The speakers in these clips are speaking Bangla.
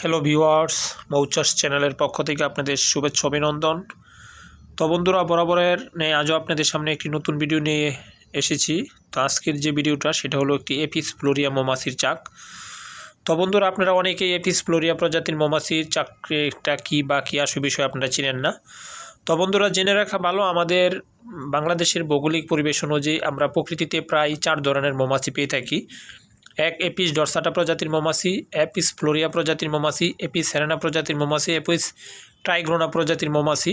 হ্যালো ভিউয়ার্স মৌচাস চ্যানেলের পক্ষ থেকে আপনাদের শুভেচ্ছা, অভিনন্দন। তো বন্ধুরা, বরাবরের নেই আজও আপনাদের সামনে একটি নতুন ভিডিও নিয়ে এসেছি। তো আজকের যে ভিডিওটা সেটা হলো একটি এপিস ফ্লোরিয়া মৌমাছির চাক। তো বন্ধুরা, আপনারা অনেকেই এপিস ফ্লোরিয়া প্রজাতির মৌমাছির চাকরিটা কী বা কী আসে বিষয়ে আপনারা চিনেন না। তো বন্ধুরা, জেনে রাখা ভালো, আমাদের বাংলাদেশের ভৌগোলিক পরিবেশ অনুযায়ী আমরা প্রকৃতিতে প্রায় চার ধরনের মৌমাছি পেয়ে থাকি। এক এপিস ডরসাটা প্রজাতির মৌমাছি এপিস ফ্লোরিয়া প্রজাতির মৌমাছি এপিস সেরেনা প্রজাতির মৌমাছি এপিস ট্রাইগ্রোনা প্রজাতির মৌমাছি।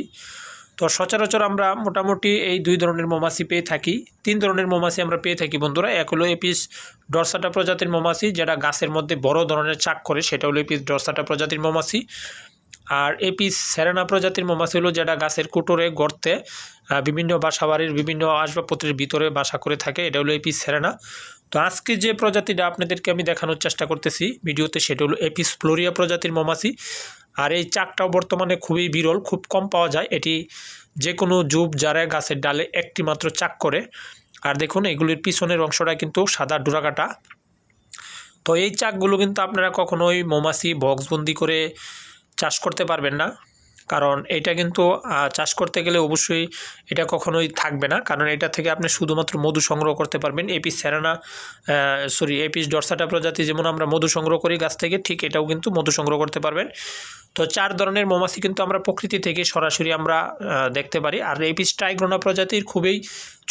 তো সচরাচর আমরা মোটামুটি এই দুই ধরনের মৌমাছি পেয়ে থাকি। তিন ধরনের মৌমাছি আমরা পেয়ে থাকি বন্ধুরা। এক হলো এপিস ডরসাটা প্রজাতির মৌমাছি, যেটা গাছের মধ্যে বড় ধরনের চাক করে, সেটা হলো এপিস ডরসাটা প্রজাতির মৌমাছি। আর এপিস সেরানা প্রজাতির মৌমাছি হলো যেটা গাছের কুটোরে গর্তে বিভিন্ন বাসাবাড়ির বিভিন্ন আসবাবপত্রের ভিতরে বাসা করে থাকে। এটা হলো এপিস সেরানা তো আজকে যে প্রজাতিটা আপনাদেরকে আমি দেখানোর চেষ্টা করতেছি ভিডিওতে, সেটা হলো এপিস ফ্লোরিয়া প্রজাতির মৌমাছি। আর এই চাকটাও বর্তমানে খুবই বিরল, খুব কম পাওয়া যায়। এটি যে কোনো জুব যারা গাছের ডালে একটি মাত্র চাক করে। আর দেখুন, এগুলির পিছনের অংশটা কিন্তু সাদা ডোরাকাটা। তো এই চাকগুলো কিন্তু আপনারা কখনোই মৌমাছি বক্সবন্দি করে চাষ করতে পারবেন না। কারণ এটা কিন্তু চাষ করতে গেলে অবশ্যই এটা কখনোই থাকবে না। কারণ এটা থেকে আপনি শুধুমাত্র মধু সংগ্রহ করতে পারবেন। Apis cerana sorry Apis dorsata প্রজাতি যেমন আমরা মধু সংগ্রহ করি গাছ থেকে, ঠিক এটাও কিন্তু মধু সংগ্রহ করতে পারবেন। তো চার ধরনের মৌমাছি কিন্তু আমরা প্রকৃতি থেকে সরাসরি আমরা দেখতে পারি। আর এপিস ট্রাইগ্রোনা প্রজাতির খুবই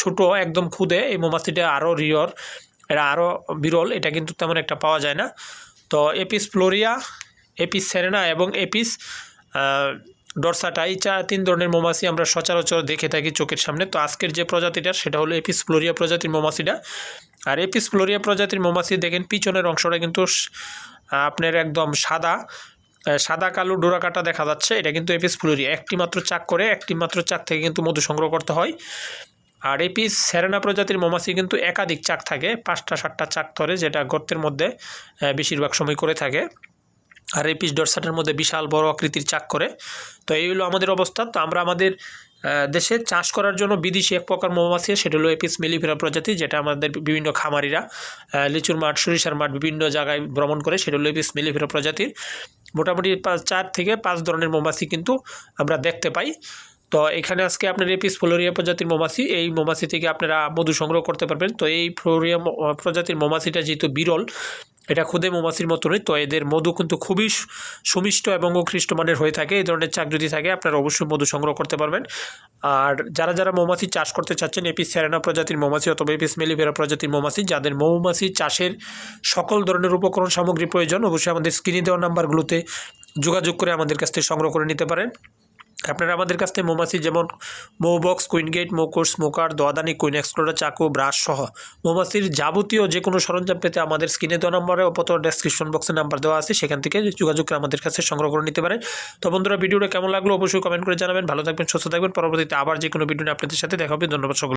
ছোট, একদম খুদে এই মৌমাছিটা আরও রিয়র এটা আরও বিরল। এটা কিন্তু তেমন একটা পাওয়া যায় না। তো এপিস ফ্লোরিয়া এপিস সেরেনা এবং এপিস ডরসাটা এই চা তিন ধরনের মৌমাছি আমরা সচরাচর দেখে থাকি চোখের সামনে। তো আজকের যে প্রজাতিটা, সেটা হলো এপিস ফ্লোরিয়া প্রজাতির মৌমাছিটা। আর এপিস ফ্লোরিয়া প্রজাতির মৌমাছি দেখেন, পিছনের অংশটা কিন্তু আপনার একদম সাদা সাদা কালো ডোরাকাটা দেখা যাচ্ছে। এটা কিন্তু এপিস ফ্লোরিয়া। একটি মাত্র চাক করে, একটি মাত্র চাক থেকে কিন্তু মধু সংগ্রহ করতে হয়। আর এপিস সেরেনা প্রজাতির মৌমাছি কিন্তু একাধিক চাক থাকে, পাঁচটা, সাতটা চাক ধরে, যেটা গর্তের মধ্যে বেশিরভাগ সময় করে থাকে। আর এই পিস ডরসাটের মধ্যে বিশাল বড় আকৃতির চাক করে। তো এই হলো আমাদের অবস্থা। তো আমরা আমাদের দেশে চাষ করার জন্য বিদেশি এক প্রকার মৌমাছি সেটা হলো এপিস মেলিফেরা প্রজাতি, যেটা আমাদের বিভিন্ন খামারিরা লিচুর মাঠ, সরিষার মাঠ বিভিন্ন জায়গায় ভ্রমণ করে, সেটা হলো এপিস মেলিফেরা প্রজাতির। মোটামুটি পাঁচ, চার থেকে পাঁচ ধরনের মৌমাছি কিন্তু আমরা দেখতে পাই। তো এখানে আজকে আপনার এপিস ফ্লোরিয়া প্রজাতির মৌমাছি, এই মৌমাছি থেকে আপনারা মধু সংগ্রহ করতে পারবেন। তো এই ফ্লোরিয়া প্রজাতির মৌমাছিটা যেহেতু বিরল এটা খুদে মৌমাছির মতনই, তো এদের মধু কিন্তু খুবই সুমিষ্ট এবং উৎকৃষ্ট মানের হয়ে থাকে। এই ধরনের চাক যদি থাকে, আপনারা অবশ্যই মধু সংগ্রহ করতে পারবেন। আর যারা যারা মৌমাছি চাষ করতে চাচ্ছেন, এপিস সেরেনা প্রজাতির মৌমাছি অথবা এপিস মেলিভেরা প্রজাতির মৌমাছি, যাদের মৌমাছি চাষের সকল ধরনের উপকরণ সামগ্রী প্রয়োজন, অবশ্যই আমাদের স্ক্রিনে দেওয়া নাম্বারগুলোতে যোগাযোগ করে আমাদের কাছ থেকে সংগ্রহ করে নিতে পারেন। আপনারা আমাদের কাছ থেকে মৌমাছি যেমন মৌবক্স বক্স কুইন গেট মৌকোর স্মোকার, দোয়াদানি কুইন এক্সপ্লোরার চাকু, ব্রাশ সহ মৌমাছির যাবতীয় যে কোনো সরঞ্জাম পেতে আমাদের স্ক্রিনে দেওয়া নম্বরে অপত ডেসক্রিপশন বক্সে নাম্বার দেওয়া আছে, সেখান থেকে যোগাযোগ করে আমাদের কাছে সংগ্রহ করে নিতে পারেন। তো বন্ধুরা, ভিডিওটা কেমন লাগল অবশ্যই কমেন্ট করে জানাবেন। ভালো থাকবেন, সুস্থ থাকবেন। পরবর্তীতে আবার যে কোনো ভিডিও নিয়ে আপনাদের সাথে দেখা হবে। ধন্যবাদ সকল